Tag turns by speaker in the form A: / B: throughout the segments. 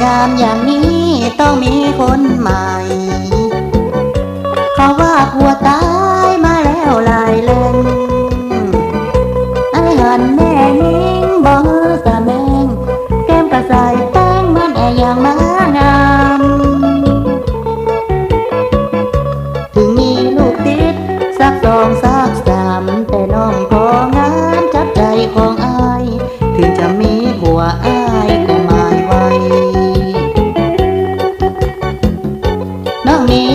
A: หุ่นงามอย่างนี้ต้องมีคนใหม่ เขาว่าหัวตายมาแล้วหลายเล่น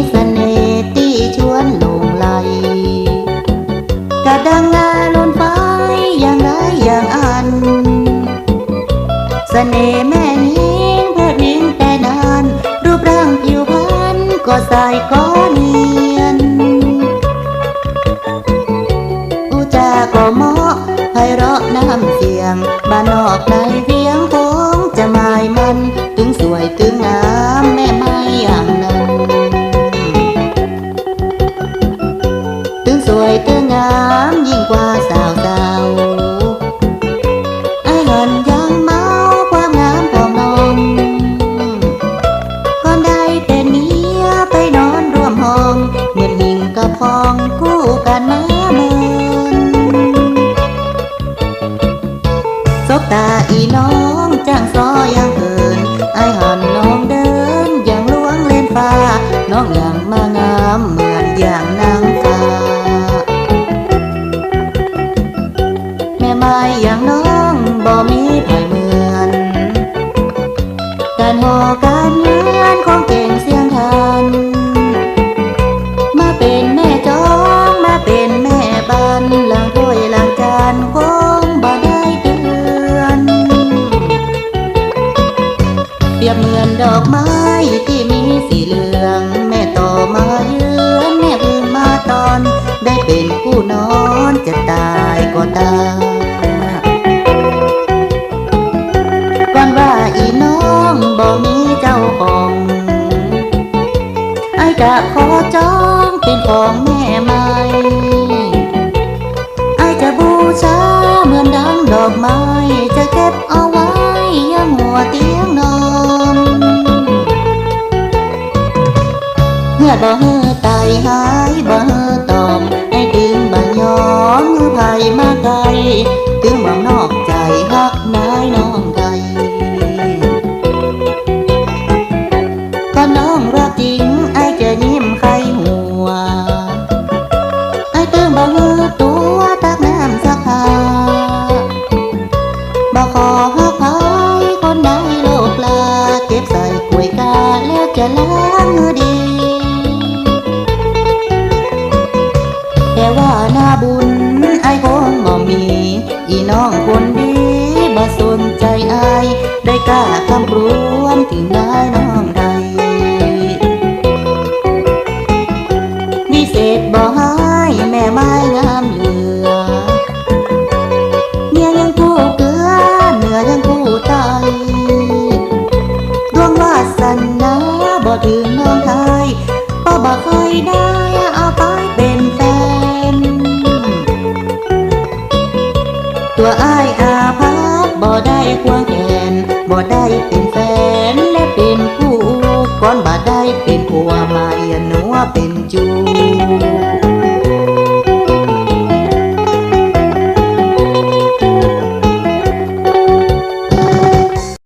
A: เสน่ห์ที่ชวนหลงไหลกระดังงาลนไฟอย่างไรอย่างอันเสน่ห์แม่ยิงเพื่อนิ่งแต่นาน รูปร่างผิวพรรณก็ใสก็เนียน อุจาก็เหมาะไพเราะน้ำเสียงบ้านนอกในเพียงคง นยังเมาความงามของน้องก่อนได้เป็นเมียไปนอนร่วมห้องเหมือนหิงกับฟองคู่กันมา การหอการเงินของเก่งเสียงทัน มาเป็นแม่จองมาเป็นแม่บ้านล้างถ้วยล้างจานคงบ่ได้เตือนเปรียบเหมือนดอกไม้ที่มีสีเหลือง แม่โตมาเยือนแม่เพึ่งมาตอน ได้เป็นผู้นอนจะตายก็ตาย จะขอจองเป็นของแม่ใหม่ไอจะบูชาเหมือนดังดอกไม้ จะเก็บเอาไว้ยังหัวเตียงนอนเมื่อบ่เฮือตายหายบ่เฮือ จริงไอจะยิ้มใครหัว ไอเติมบ่เงือตัวตักน้ำสักผ้าบ่ขอฮักใครคนใดโลกลา เก็บใส่กวยกาแล้วจะล้างมือดี แต่ว่าหน้าบุญไอคงบ่มี อีน้องคนดีบ่สนใจไอได้กล้าคำรวมถึง วิเศษบ่หายแม่ไม้งามเหลือเมียยังคู่เกลือเหนือยังคู่ไตดวงวาสันาบ่ถึงน้องไทยก็บ่เคยได้เอาไปเป็นแฟน ตัวอ้ายอาภัพบ่ได้ควงแขนบ่ได้เป็นแฟน